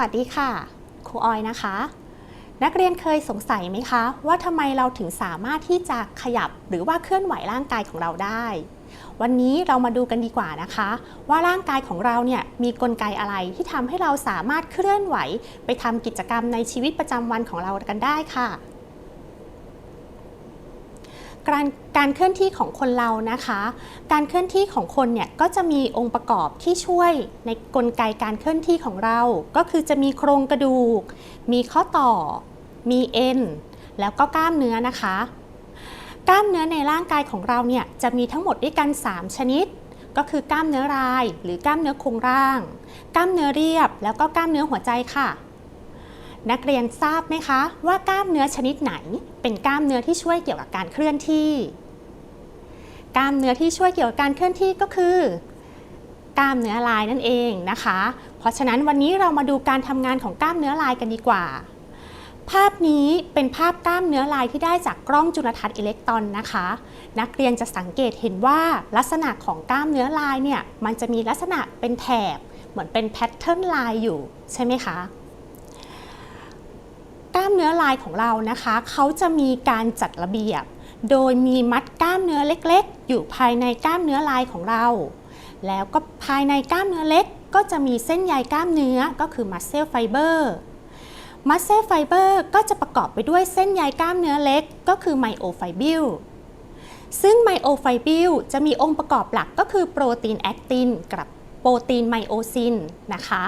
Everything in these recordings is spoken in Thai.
สวัสดีค่ะครูออยนะคะ นักเรียนเคยสงสัยไหมคะ ว่าทำไมเราถึงสามารถที่จะขยับหรือว่าเคลื่อนไหวร่างกายของเราได้ วันนี้เรามาดูกันดีกว่านะคะ ว่าร่างกายของเราเนี่ยมีกลไกอะไรที่ทำให้เราสามารถเคลื่อนไหว ไปทำกิจกรรมในชีวิตประจำวันของเรากันได้ค่ะ การการเคลื่อนที่ของคนเรานะคะ การเคลื่อนที่ของคนเนี่ยก็จะมีองค์ประกอบที่ช่วยในกลไกการเคลื่อนที่ของเรา ก็คือจะมีโครงกระดูก มีข้อต่อ มีเอ็น แล้วก็กล้ามเนื้อนะคะ กล้ามเนื้อในร่างกายของเราเนี่ยจะมีทั้งหมดด้วยกัน 3 ชนิด ก็คือกล้ามเนื้อราย หรือกล้ามเนื้อโครงร่าง กล้ามเนื้อเรียบ แล้วก็กล้ามเนื้อหัวใจค่ะ นักเรียนทราบไหมคะว่ากล้ามเนื้อชนิดไหน เป็นกล้ามเนื้อที่ช่วยเกี่ยวกับการเคลื่อนที่ กล้ามเนื้อที่ช่วยเกี่ยวกับการเคลื่อนที่ก็คือกล้ามเนื้อลายนั่นเองนะคะ เพราะฉะนั้นวันนี้เรามาดูการทำงานของกล้ามเนื้อลายกันดีกว่า ภาพนี้เป็นภาพกล้ามเนื้อลายที่ได้จากกล้องจุลทรรศน์อิเล็กตรอนนะคะ นักเรียนจะสังเกตเห็นว่าลักษณะของกล้ามเนื้อลายเนี่ยมันจะมีลักษณะเป็นแถบ เหมือนเป็นแพทเทิร์นลายอยู่ใช่ไหมคะ กล้ามเนื้อลายของเรานะคะ เขาจะมีการจัดระเบียบ โดยมีมัดกล้ามเนื้อเล็กๆ อยู่ภายในกล้ามเนื้อลายของเรา แล้วก็ภายในกล้ามเนื้อเล็ก ก็จะมีเส้นใยกล้ามเนื้อก็คือมัสเซลไฟเบอร์มัสเซลไฟเบอร์ก็จะประกอบไปด้วยเส้นใยกล้ามเนื้อเล็ก ก็คือไมโอไฟบิลซึ่งไมโอไฟบิลจะมีองค์ประกอบหลักก็คือโปรตีนแอคตินกับโปรตีนไมโอซินนะคะ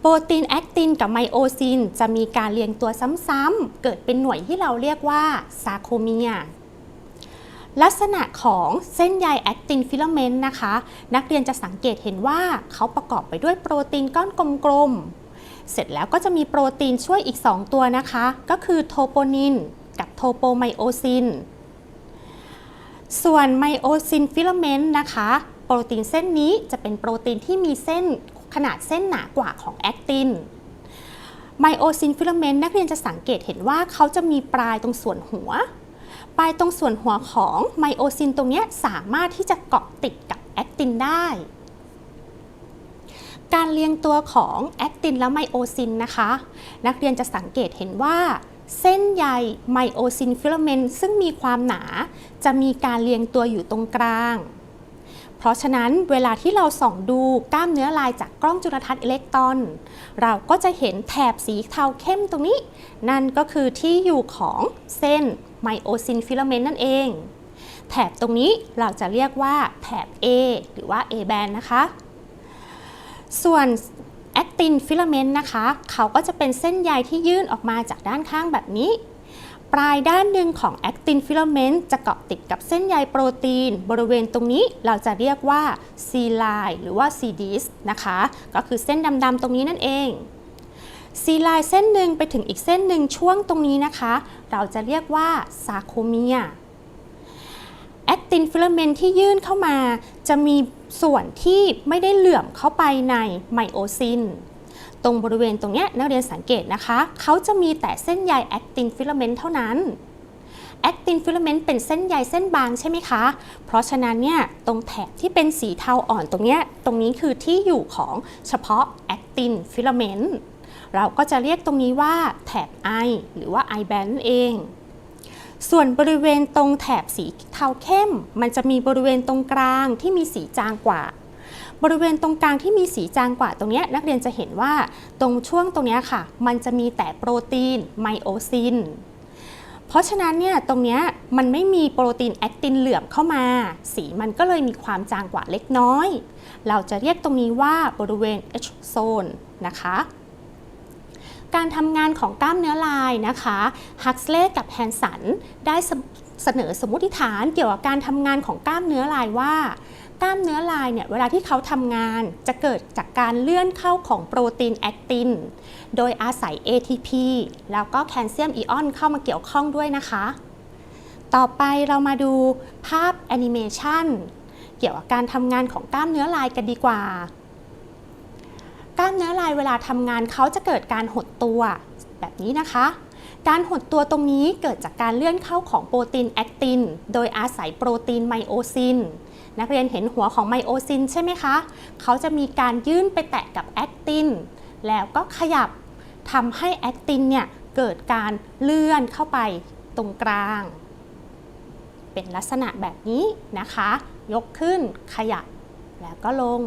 โปรตีนแอคตินกับไมโอซินจะมีการเรียงตัวซ้ำๆ เกิดเป็นหน่วยที่เราเรียกว่าซาโคเมียลักษณะของเส้นใยแอคตินฟิลาเมนต์นะคะ นักเรียนจะสังเกตเห็นว่าเขาประกอบไปด้วยโปรตีนก้อนกลมๆ เสร็จแล้วก็จะมีโปรตีนช่วยอีก 2 ตัวนะคะ ก็คือโทโปนินกับโทโปไมโอซิน ส่วนไมโอซินฟิลาเมนต์นะคะ โปรตีนเส้นนี้จะเป็นโปรตีนที่มีเส้น ขนาดเส้นหนากว่าของแอคตินไมโอซินฟิลเมนต์นักเรียนจะสังเกตเห็นว่าเขาจะมีปลายตรงส่วนหัว ปลายตรงส่วนหัวของไมโอซินตรงนี้สามารถที่จะเกาะติดกับแอคตินได้ การเรียงตัวของแอคตินและไมโอซินนะคะ นักเรียนจะสังเกตเห็นว่า เส้นใยไมโอซินฟิลเมนต์ซึ่งมีความหนา จะมีการเรียงตัวอยู่ตรงกลาง เพราะฉะนั้นเวลาที่เราส่องดูกล้ามเนื้อลายจากกล้องจุลทรรศน์อิเล็กตรอน เราก็จะเห็นแถบสีเทาเข้มตรงนี้ นั่นก็คือที่อยู่ของเส้นไมโอซินฟิลาเมนต์นั่นเอง แถบตรงนี้เราจะเรียกว่าแถบ A หรือว่า A band นะคะ ส่วนแอคตินฟิลาเมนต์นะคะ เขาก็จะเป็นเส้นใยที่ยื่นออกมาจากด้านข้างแบบนี้ ปลายด้านหนึ่งของแอคตินฟิลาเมนต์จะเกาะติดกับเส้นใยโปรตีน บริเวณตรงนี้เราจะเรียกว่าซีไลน์หรือว่าซีดิสนะคะ ก็คือเส้นดำๆตรงนี้นั่นเองซีไลน์เส้นหนึ่งไปถึงอีกเส้นหนึ่งช่วงตรงนี้นะคะ เราจะเรียกว่าซาโคเมียแอคตินฟิลาเมนต์ที่ยื่นเข้ามา จะมีส่วนที่ไม่ได้เหลื่อมเข้าไปในไมโอซิน ตรงบริเวณตรงนี้นักเรียนสังเกตนะคะ เขาจะมีแต่เส้นใยแอคตินฟิลาเมนต์เท่านั้นแอคตินฟิลาเมนต์เป็นเส้นใยเส้นบางใช่ไหมคะ เพราะฉะนั้นเนี่ยตรงแถบที่เป็นสีเทาอ่อนตรงเนี้ยตรงนี้คือที่อยู่ของเฉพาะแอคตินฟิลาเมนต์เราก็จะเรียกตรงนี้ว่าแถบ I หรือว่า I band นั่นเอง ส่วนบริเวณตรงแถบสีเทาเข้ม มันจะมีบริเวณตรงกลางที่มีสีจางกว่า บริเวณตรงกลางที่มีสีจางกว่าตรงนี้นักเรียนจะเห็นว่าตรงช่วงตรงนี้ค่ะ มันจะมีแต่โปรตีนไมโอซินเพราะฉะนั้นเนี่ยตรงนี้มันไม่มีโปรตีนแอคตินเหลื่อมเข้ามา สีมันก็เลยมีความจางกว่าเล็กน้อย เราจะเรียกตรงนี้ว่าบริเวณ H zone นะคะการทำงานของกล้ามเนื้อลายนะคะฮักสเลย์กับแฮนสันได้เสนอสมมติฐานเกี่ยวกับการทำงานของกล้ามเนื้อลายว่า กล้ามเนื้อลายเนี่ยเวลาที่เขาทำงานจะเกิดจากการเลื่อนเข้าของโปรตีนแอคติน โดยอาศัย ATP แล้วก็แคลเซียมไอออนเข้ามาเกี่ยวข้องด้วยนะคะ ต่อไปเรามาดูภาพแอนิเมชันเกี่ยวกับการทำงานของกล้ามเนื้อลายกันดีกว่า กล้ามเนื้อลายเวลาทำงานเขาจะเกิดการหดตัวแบบนี้นะคะการหดตัวตรงนี้เกิดจากการเลื่อนเข้าของโปรตีนแอคติน โดยอาศัยโปรตีนไมโอซิน นักเรียนเห็นหัวของไมโอซินใช่ไหมคะ เขาจะมีการยื่นไปแตะกับแอคติน แล้วก็ขยับทำให้แอคตินเนี่ยเกิดการเลื่อนเข้าไปตรงกลาง เป็นลักษณะแบบนี้นะคะ ยกขึ้นขยับแล้วก็ลง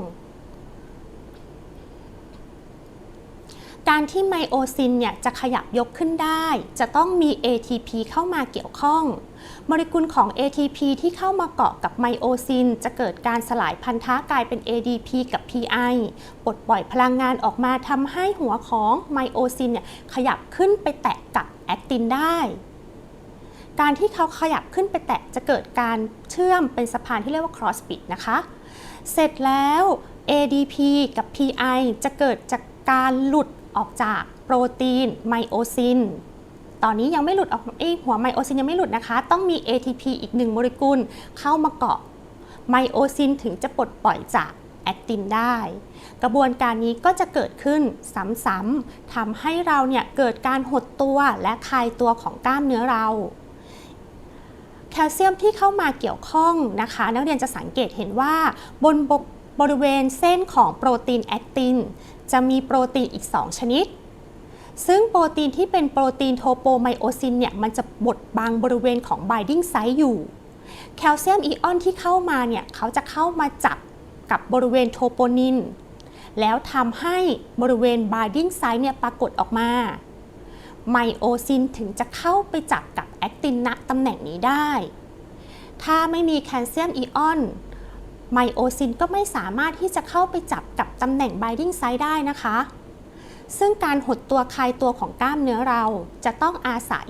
การที่ไมโอซินเนี่ยจะขยับยกขึ้นได้ จะต้องมี ATP เข้ามาเกี่ยวข้อง โมเลกุลของ ATP ที่เข้ามาเกาะกับไมโอซิน จะเกิดการสลายพันธะกลายเป็น ADP กับ PI ปลดปล่อยพลังงานออกมาทำให้หัวของไมโอซินเนี่ยขยับขึ้นไปแตะกับแอคตินได้การที่เขาขยับขึ้นไปแตะจะเกิดการเชื่อมเป็นสะพานที่เรียกว่า cross bit นะคะ เสร็จแล้ว ADP กับ PI จะเกิดจากการหลุด ออกจากโปรตีนไมโอซินตอนนี้ยังไม่หลุดออกอหัวไมโอซินยังไม่หลุดนะคะ ต้องมี ATP อีกหนึ่งโมเลกุลเข้ามาเกาะไมโอซินถึงจะปลดปล่อยจากแอคตินได้ กระบวนการนี้ก็จะเกิดขึ้นซ้ำๆทำให้เราเนี่ยเกิดการหดตัวและคลายตัวของกล้ามเนื้อเราแคลเซียมที่เข้ามาเกี่ยวข้องนะคะ นักเรียนจะสังเกตเห็นว่าบนบบริเวณเส้นของโปรตีนแอคติน จะมีโปรตีนอีก 2 ชนิด ซึ่งโปรตีนที่เป็นโปรตีนโทโปไมโอซินเนี่ยมันจะบดบังบริเวณของ binding site อยู่ แคลเซียมอีออนที่เข้ามาเนี่ยเขาจะเข้ามาจับกับบริเวณโทโปนิน แล้วทำให้บริเวณ binding site เนี่ยปรากฏออกมาไมโอซินถึงจะเข้าไปจับกับแอคตินณตำแหน่งนี้ได้ ถ้าไม่มีแคลเซียมอีออน ไมโอซินก็ไม่สามารถที่จะเข้าไปจับกับตำแหน่ง binding site ได้นะคะ ซึ่งการหดตัวคลายตัวของกล้ามเนื้อเราจะต้องอาศัย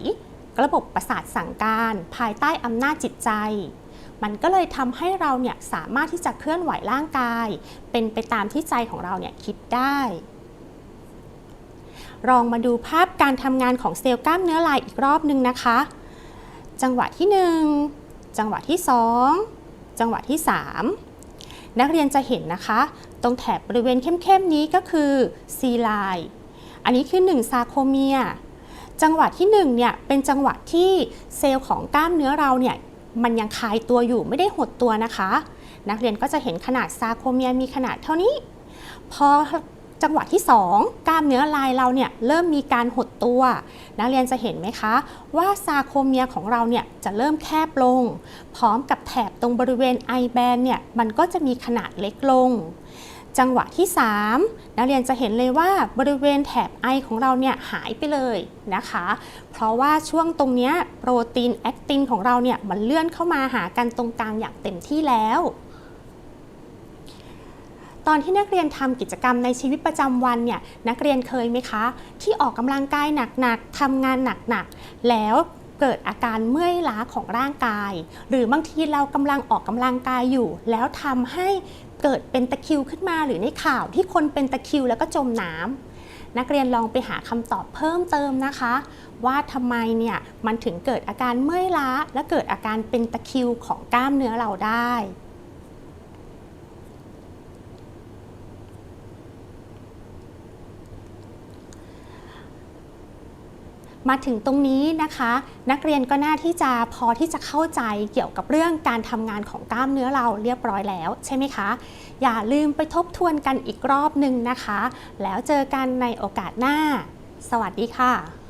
ระบบประสาทสั่งการภายใต้อำนาจจิตใจ มันก็เลยทำให้เราเนี่ยสามารถที่จะเคลื่อนไหวร่างกาย เป็นไปตามที่ใจของเราเนี่ยคิดได้ลองมาดูภาพการทำงานของเซลล์กล้ามเนื้อลายอีกรอบหนึ่งนะคะ จังหวะที่ 1 จังหวะที่ 2 จังหวะที่ 3 นักเรียนจะเห็นนะคะ ตรงแถบบริเวณเข้มๆนี้ก็คือซีไลน์อันนี้คือ 1 ซาโคเมีย จังหวะที่1เนี่ยเป็นจังหวะที่เซลล์ของกล้ามเนื้อเราเนี่ยมันยังคลายตัวอยู่ไม่ได้หดตัวนะคะ นักเรียนก็จะเห็นขนาดซาโคเมียมีขนาดเท่านี้ พอ จังหวะที่ 2 กล้ามเนื้อลายเราเนี่ยเริ่มมีการหดตัว นักเรียนจะเห็นไหมคะ ว่าซาโคเมียของเราเนี่ยจะเริ่มแคบลง พร้อมกับแถบตรงบริเวณไอแบนเนี่ยมันก็จะมีขนาดเล็กลง จังหวะที่ 3 นักเรียนจะเห็นเลยว่าบริเวณแถบไอของเราเนี่ยหายไปเลยนะคะ เพราะว่าช่วงตรงนี้โปรตีนแอคตินของเราเนี่ยมันเลื่อนเข้ามาหากันตรงกลางอย่างเต็มที่แล้ว ตอนที่นักเรียนทำกิจกรรมในชีวิตประจำวันเนี่ยนักเรียนเคยไหมคะ ที่ออกกำลังกายหนักๆทำงานหนักๆแล้วเกิดอาการเมื่อยล้าของร่างกาย หรือบางทีเรากำลังออกกำลังกายอยู่ แล้วทำให้เกิดเป็นตะคริวขึ้นมาหรือในข่าวที่คนเป็นตะคริวแล้วก็จมน้ำนักเรียนลองไปหาคำตอบเพิ่มเติมนะคะ ว่าทำไมเนี่ยมันถึงเกิดอาการเมื่อยล้า และเกิดอาการเป็นตะคริวของกล้ามเนื้อเราได้ มาถึงตรงนี้นะคะ นักเรียนก็น่าที่จะพอที่จะเข้าใจเกี่ยวกับเรื่องการทำงานของกล้ามเนื้อเราเรียบร้อยแล้วใช่ไหมคะ อย่าลืมไปทบทวนกันอีกรอบหนึ่งนะคะ แล้วเจอกันในโอกาสหน้า สวัสดีค่ะ